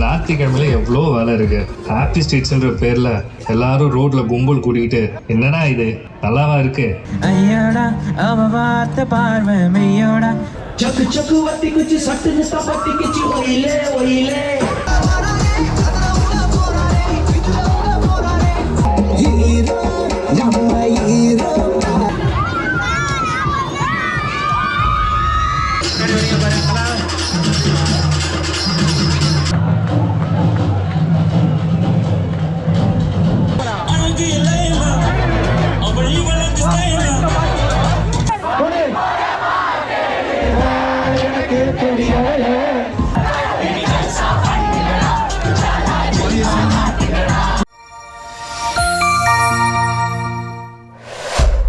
ஞாயிற்றுக்கிழமையில எவ்வளோ வேலை இருக்கு ஹாப்பி ஸ்ட்ரீட்ஸ்ன்ற பேர்ல எல்லாரும் ரோட்ல கும்பல் கூட்டிக்கிட்டு என்னடா இது நல்லாவா இருக்கு ஐயோடா அவ பார்த்த பார்வை மெய்யோடா சக்கு சக்கு வட்டி குச்சி சட்டு நிஸ்தா பட்டி ஒயிலே ஒயிலே Yeah.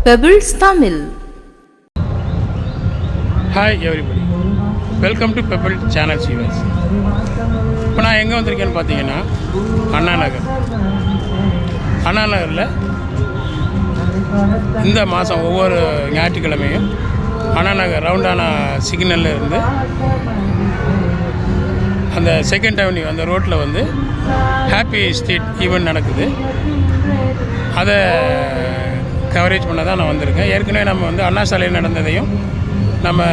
Pebbles Tamil hi everybody welcome to pebble channel சீவர்ஸ் இப்போ நான் எங்கே வந்திருக்கேன்னு பார்த்தீங்கன்னா அண்ணா நகர். அண்ணா நகரில் இந்த மாதம் ஒவ்வொரு ஞாயிற்றுக்கிழமையும் அண்ணா நகர் ரவுண்டானா சிக்னல்ல இருந்து அந்த செகண்ட் அவென்யூ அந்த ரோட்டில் வந்து ஹாப்பி ஸ்ட்ரீட் ஈவெண்ட் நடக்குது. அதை கவரேஜ் பண்ண தான் நான் வந்திருக்கேன். ஏற்கனவே நம்ம வந்து அண்ணா சாலையில் நடந்ததையும் நம்ம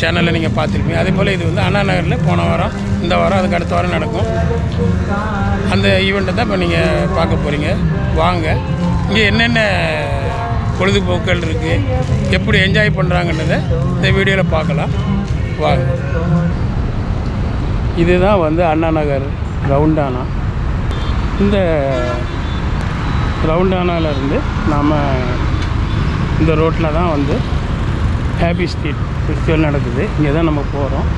சேனலில் நீங்கள் பார்த்துருப்பீங்க. அதே போல் இது வந்து அண்ணா நகரில் போன வாரம் இந்த வாரம் அதுக்கு அடுத்த வாரம் நடக்கும். அந்த ஈவெண்ட்டை தான் இப்போ நீங்கள் பார்க்க போகிறீங்க வாங்க. இங்கே என்னென்ன பொழுதுபோக்குகள் இருக்குது எப்படி என்ஜாய் பண்ணுறாங்கன்றதை இந்த வீடியோவில் பார்க்கலாம். வாங்க. இதுதான் வந்து அண்ணா நகர் ரவுண்டானா இந்த ரவுண்டானாலேருந்து நாம் இந்த ரோட்டில் தான் வந்து ஹாப்பி ஸ்ட்ரீட் ஃபெஸ்டிவல் நடக்குது. இங்கே தான் நம்ம போகிறோம்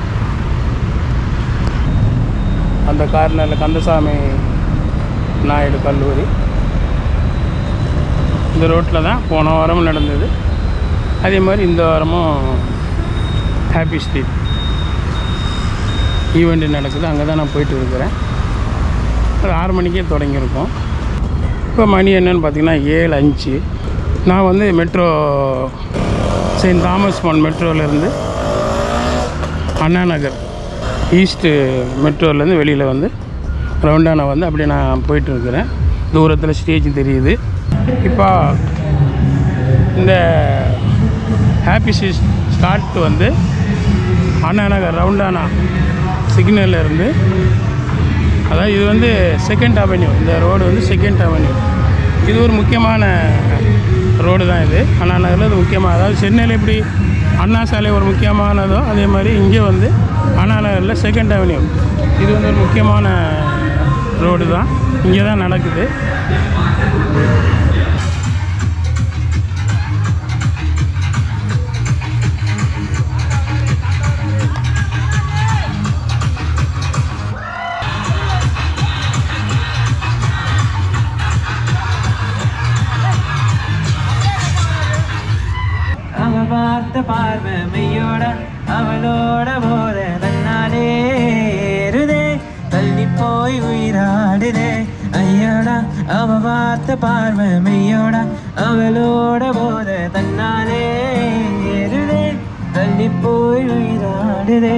அந்த கார்னரில் கந்தசாமி நாயுடு கல்லூரி. இந்த ரோட்டில் தான் போன வாரமும் நடந்தது. அதே மாதிரி இந்த வாரமும் ஹாப்பி ஸ்ட்ரீட் ஈவெண்ட் நடக்குது. அங்கே தான் நான் போயிட்டு இருக்கிறேன். ஒரு ஆறு மணிக்கே தொடங்கியிருக்கோம். இப்போ மணி என்னன்னு பார்த்தீங்கன்னா ஏழு அஞ்சு. நான் வந்து மெட்ரோ செயின்ட் தாமஸ் மான் மெட்ரோலேருந்து அண்ணா நகர் ஈஸ்ட்டு மெட்ரோலேருந்து வெளியில் வந்து ரவுண்டானா வந்து அப்படியே நான் போயிட்டு இருக்கிறேன் தூரத்தில் ஸ்டேஜ் தெரியுது. இப்போ இந்த ஹாப்பி சீஸ் ஸ்டார்ட் வந்து அண்ணா நகர் ரவுண்டானா சிக்னல்ல இருந்து அதாவது இது வந்து செகண்ட் அவென்யூ இந்த ரோடு வந்து செகண்ட் அவென்யூ இது ஒரு முக்கியமான ரோடு தான் இது. அண்ணா நகரில் இது முக்கியமாக அதாவது சென்னையில் எப்படி அண்ணா சாலை ஒரு முக்கியமானதோ அதே மாதிரி இங்கே வந்து அண்ணா நகரில் செகண்ட் அவென்யூ இது வந்து ஒரு முக்கியமான ரோடு தான். இங்கே தான் நடக்குது. பார்த்த பார்வை மெய்யோட அவளோட போத தன்னாலே ஏறுதே தள்ளி போய் உயிராடுதே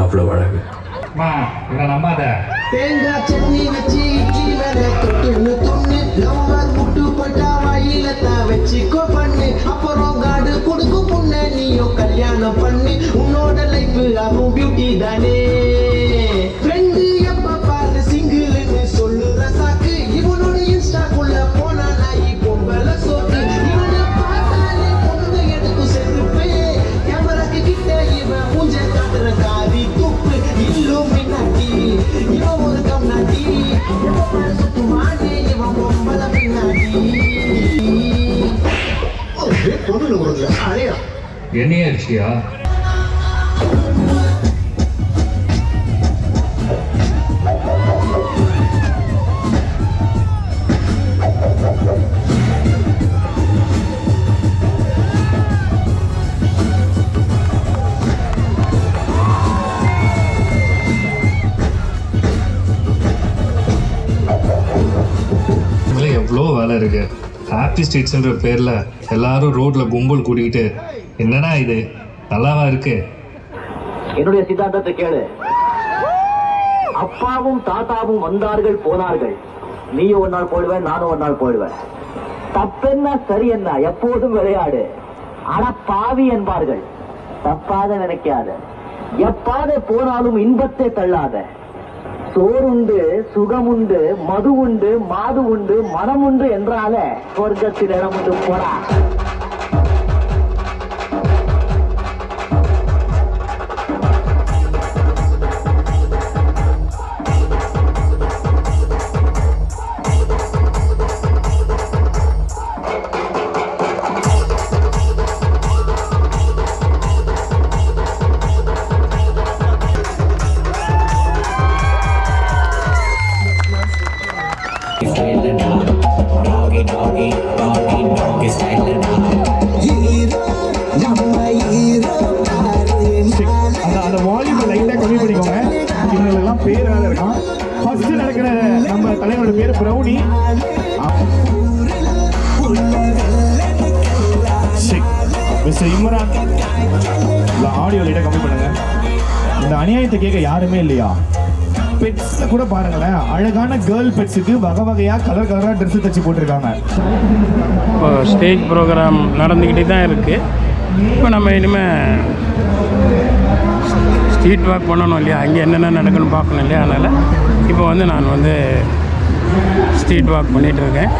அவ்வளோ அழகு தேங்காய் சட்னி வச்சு இட்லி மேல தொட்டுன்னு துண்ணு லவ்வர் முட்டு போட்டா வாயில தான் வச்சுக்கோ பண்ணு. அப்புறம் காடு கொடுக்கும் முன்ன நீயும் கல்யாணம் பண்ணு. உன்னோட லைஃப் ஆகும் பியூட்டி தானே. என்னையே அடிச்சியா இதுல எவ்வளோ வேலை இருக்கு. ஹாப்பி ஸ்ட்ரீட்ஸ்ன்ற பேரில் எல்லாரும் ரோட்ல கும்பல் கூட்டிக்கிட்டு என்னடா இது? நல்லாவா இருக்கு? என்னுடைய சித்தாந்தத்தை கேளு. அப்பாவும் தாத்தாவும் வந்தார்கள் போனார்கள். நீயும் ஒரு நாள் போயிடுவேன் நானும் ஒரு நாள் போயிடுவேன் தப்பென்ன சரி என்ன எப்போதும் விளையாடு. ஆனா பாவி என்பார்கள். தப்பாத நினைக்காத. எப்பாத போனாலும் இன்பத்தை தள்ளாத. சோறுண்டு சுகமுண்டு மது உண்டு மாது உண்டு மனம் உண்டு என்றால சொர்க்கத்தில் இடம் உண்டு போடா. இல்லை ஆடியோ லைட்டாக கம்மி பண்ணுங்க. இந்த அநியாயத்தை கேட்க யாருமே இல்லையா? பெட்ஸ் கூட பாருங்களேன் அழகான கேர்ள் பெட்ஸுக்கு வகை வகையாக கலர் கலராக ட்ரெஸ் தச்சு போட்டிருக்காங்க. இப்போ ஸ்டேஜ் ப்ரோக்ராம் நடந்துக்கிட்டே தான் இருக்குது இப்போ நம்ம இனிமேல் ஸ்ட்ரீட் வாக் பண்ணணும் இல்லையா? அங்கே என்னென்ன நடக்குன்னு பார்க்கணும் இல்லையா? அதனால் இப்போ வந்து நான் வந்து ஸ்ட்ரீட் வாக் பண்ணிகிட்டு இருக்கேன்.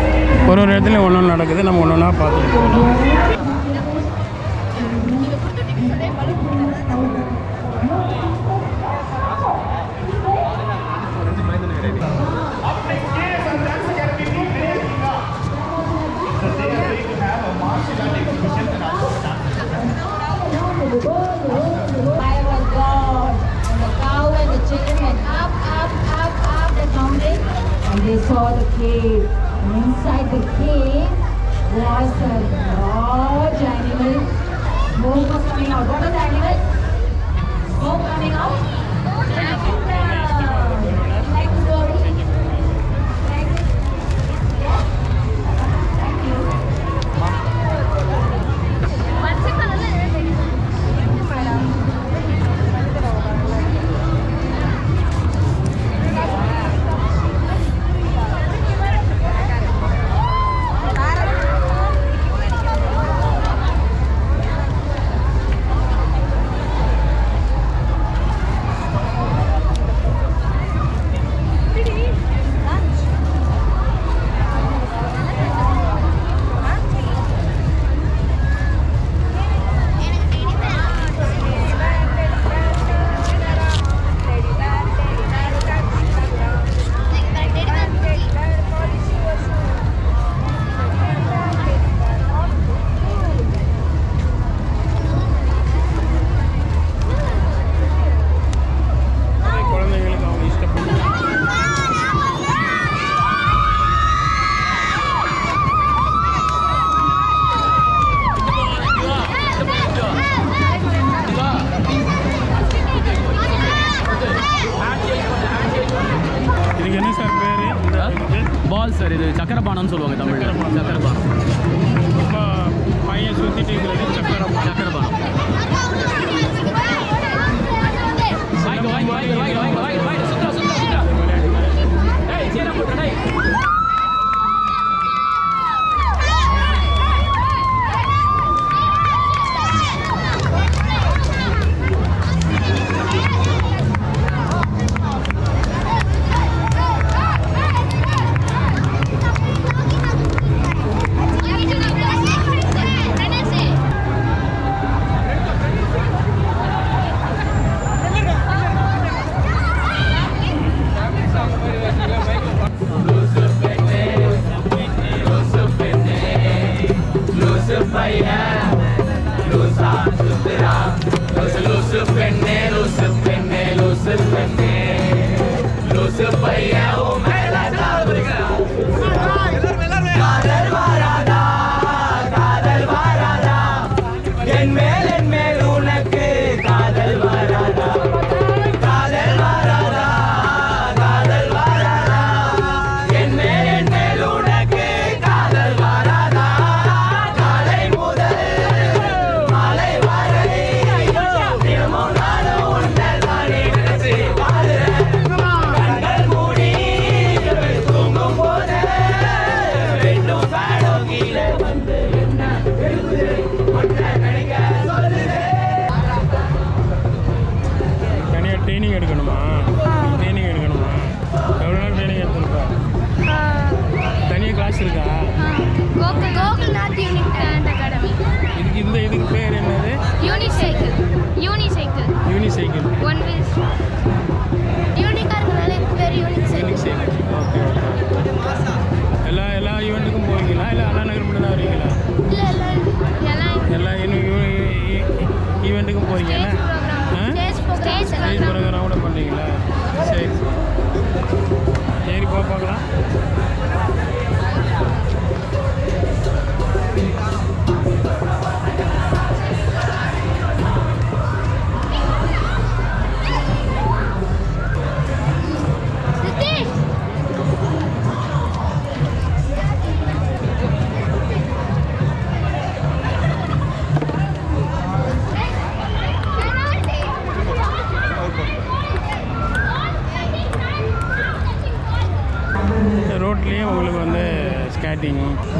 ஒரு ஒரு இடத்துலையும் ஒன்று ஒன்று நடக்குது. நம்ம ஒன்று ஒன்றா பார்த்துட்டு போகணும் he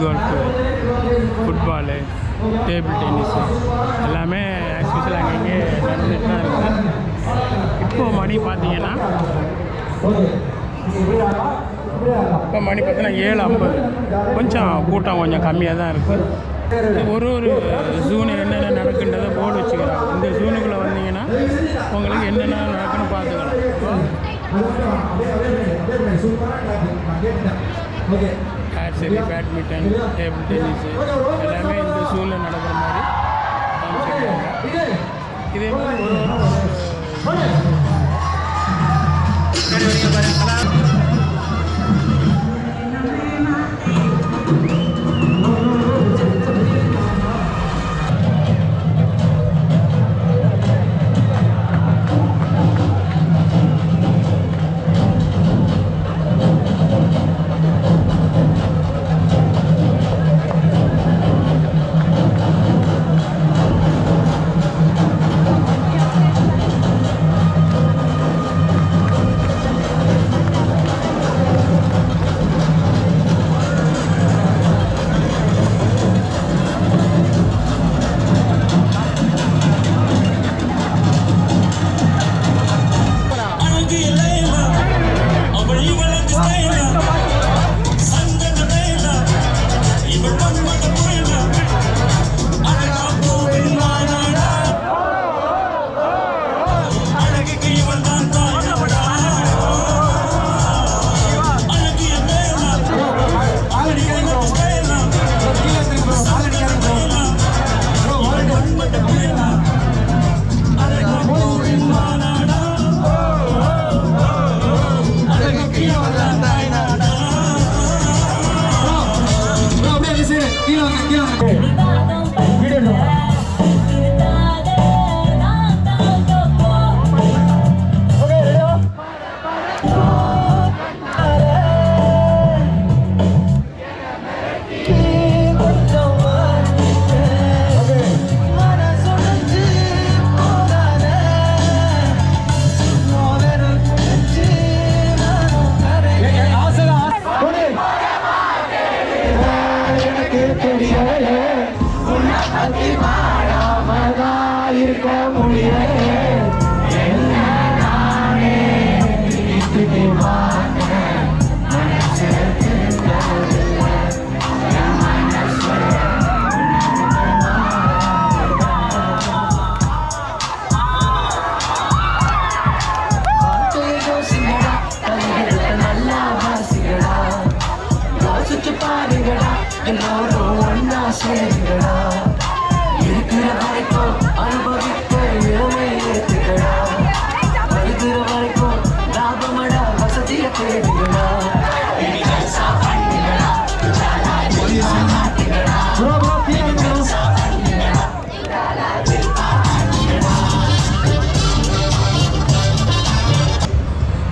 golf football table tennis எல்லாமே ஆக்சுவலாக அங்கங்கே நடந்துட்டு தான் இருக்குது இப்போது மணி பார்த்தீங்கன்னா இப்போ மணி பார்த்தீங்கன்னா ஏழு ஐம்பது. கொஞ்சம் கூட்டம் கொஞ்சம் கம்மியாக தான் இருக்குது ஒரு ஒரு ஜூனு என்னென்ன நடக்குன்றதை போர்டு வச்சுக்கிறாங்க. இந்த ஜூனுக்குள்ளே வந்தீங்கன்னா உங்களுக்கு என்னென்ன நடக்குன்னு பார்த்துக்கலாம். ஆர்ச்சரி பேட்மிண்டன் டேபிள் டென்னிஸு எல்லாமே இந்த ஜூனில் நடக்கிற மாதிரி இதே மாதிரி ஒரு ஒரு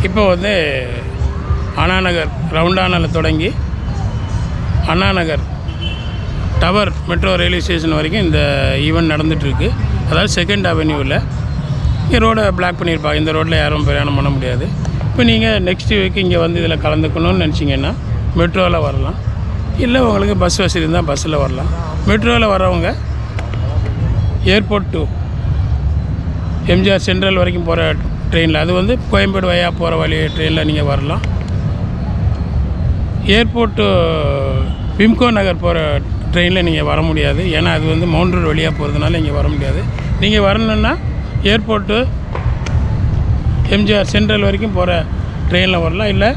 இப்போ வந்து அண்ணாநகர் ரவுண்டானில் தொடங்கி Anna Nagar tower metro railway station வரைக்கும் இந்த ஈவெண்ட் நடந்துகிட்ருக்கு அதாவது செகண்ட் அவென்யூவில் இங்கே ரோடை பிளாக் பண்ணியிருப்பாங்க இந்த ரோட்டில் யாரும் பிரயாணம் பண்ண முடியாது. இப்போ நீங்கள் நெக்ஸ்ட் வீக் இங்கே வந்து இதில் கலந்துக்கணும்னு நினச்சிங்கன்னா மெட்ரோவில் வரலாம். இல்லை உங்களுக்கு பஸ் வசதி இருந்தால் பஸ்ஸில் வரலாம். மெட்ரோவில் வரவங்க ஏர்போர்ட் டு எம்ஜிஆர் சென்ட்ரல் வரைக்கும் போகிற ட்ரெயினில். அது வந்து கோயம்பேடு வழியாக போகிற வழி ட்ரெயினில் நீங்கள் வரலாம். ஏர்போர்ட்டு பிம்கோ விம்கோ நகர் போகிற ட்ரெயினில் நீங்கள் வர முடியாது. ஏன்னா அது வந்து மவுண்ட் ரோடு வழியாக போகிறதுனால இங்கே வர முடியாது. நீங்கள் வரணுன்னா ஏர்போர்ட்டு எம்ஜிஆர் சென்ட்ரல் வரைக்கும் போகிற ட்ரெயினில் வரலாம். இல்லை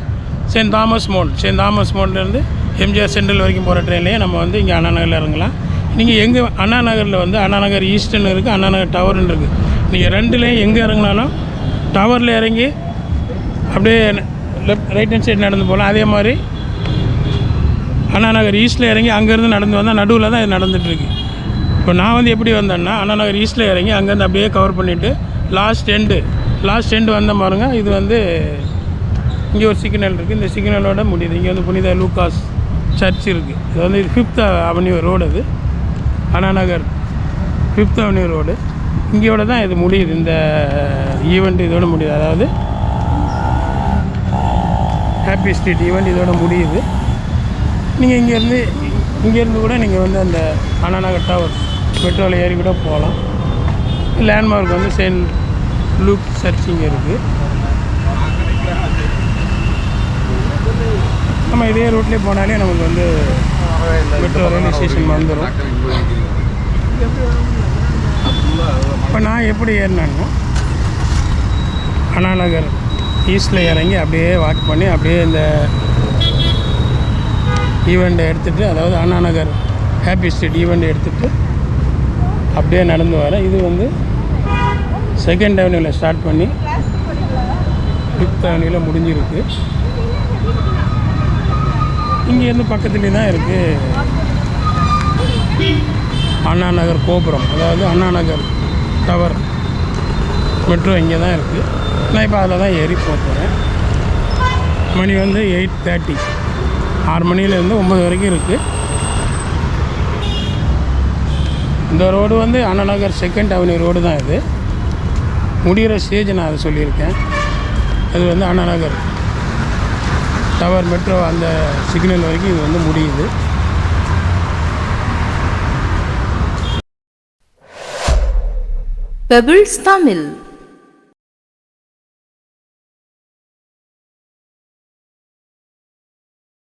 saint Thomas mount saint Thomas மோண்ட்லேருந்து MGR central வரைக்கும் போகிற ட்ரெயின்லேயே நம்ம வந்து இங்கே அண்ணா நகரில் இறங்கலாம். நீங்கள் எங்கே அண்ணா நகரில் வந்து அண்ணா நகர் ஈஸ்டர்னு இருக்குது அண்ணா நகர் டவர்னு இருக்குது நீங்கள் ரெண்டுலேயும் எங்கே இறங்கினாலும் டவரில் இறங்கி அப்படியே லெஃப்ட் ரைட் ஹேண்ட் சைடு நடந்து போகலாம். அதே மாதிரி அண்ணா நகர் ஈஸ்டில் இறங்கி அங்கேருந்து நடந்து வந்தால் நடுவில் தான் இது நடந்துகிட்ருக்கு இப்போ நான் வந்து எப்படி வந்தேன்னா அண்ணா நகர் ஈஸ்டில் இறங்கி அங்கேருந்து அப்படியே கவர் பண்ணிவிட்டு லாஸ்ட் எண்டு லாஸ்ட் எண்டு வந்த பாருங்க. இது வந்து இங்கே ஒரு சிக்னல் இருக்குது இந்த சிக்னலோட முடியுது. இங்கே வந்து புனித லூக்காஸ் சர்ச் இருக்குது இது வந்து இது ஃபிஃப்த் அவென்யூ ரோடு அது. Anna Nagar fifth avenue road இங்கேயோட தான் இது முடியுது. இந்த ஈவெண்ட் இதோட முடியுது. அதாவது ஹாப்பி ஸ்ட்ரீட் ஈவெண்ட் இதோட முடியுது. நீங்கள் இங்கேருந்து இங்கேருந்து கூட நீங்கள் வந்து அந்த அனானகட்டாக ஒரு மெட்ரோவில் ஏறி கூட போகலாம். லேண்ட்மார்க் வந்து செயின்ட் லூக் சர்ச்சிங் இருக்குது நம்ம இதே ரூட்லேயே போனாலே நமக்கு வந்து மெட்ரோ ரயில்வே ஸ்டேஷன் வந்துடும் இப்போ நான் எப்படி ஏறினேன்னா அண்ணா நகர் ஈஸ்டில் இறங்கி அப்படியே வாக் பண்ணி அப்படியே இந்த ஈவெண்ட்டை எடுத்துகிட்டு அதாவது Anna Nagar happy street event எடுத்துகிட்டு அப்படியே நடந்து வரேன் இது வந்து செகண்ட் அவென்யூவில் ஸ்டார்ட் பண்ணி ஃபிஃப்த் அவென்யூவில் முடிஞ்சிருக்கு. இங்கேருந்து பக்கத்துலேயே தான் இருக்குது அண்ணா நகர் கோபுரம். அதாவது அண்ணா நகர் டவர் மெட்ரோ இங்கே தான் இருக்குது நான் இப்போ அதில் தான் ஏறி போகிறேன் மணி வந்து எயிட் தேர்ட்டி ஆறு மணிலேருந்து ஒம்பது வரைக்கும் இருக்குது இந்த ரோடு வந்து அண்ணநகர் செகண்ட் அவென்யூ ரோடு தான் இது. முடிகிற ஸ்டேஜ் நான் அதை சொல்லியிருக்கேன். அது வந்து அண்ணநகர். டவர் மெட்ரோ அந்த சிக்னல் வரைக்கும் இது வந்து முடியுது. பெபிள்ஸ் தமிழ்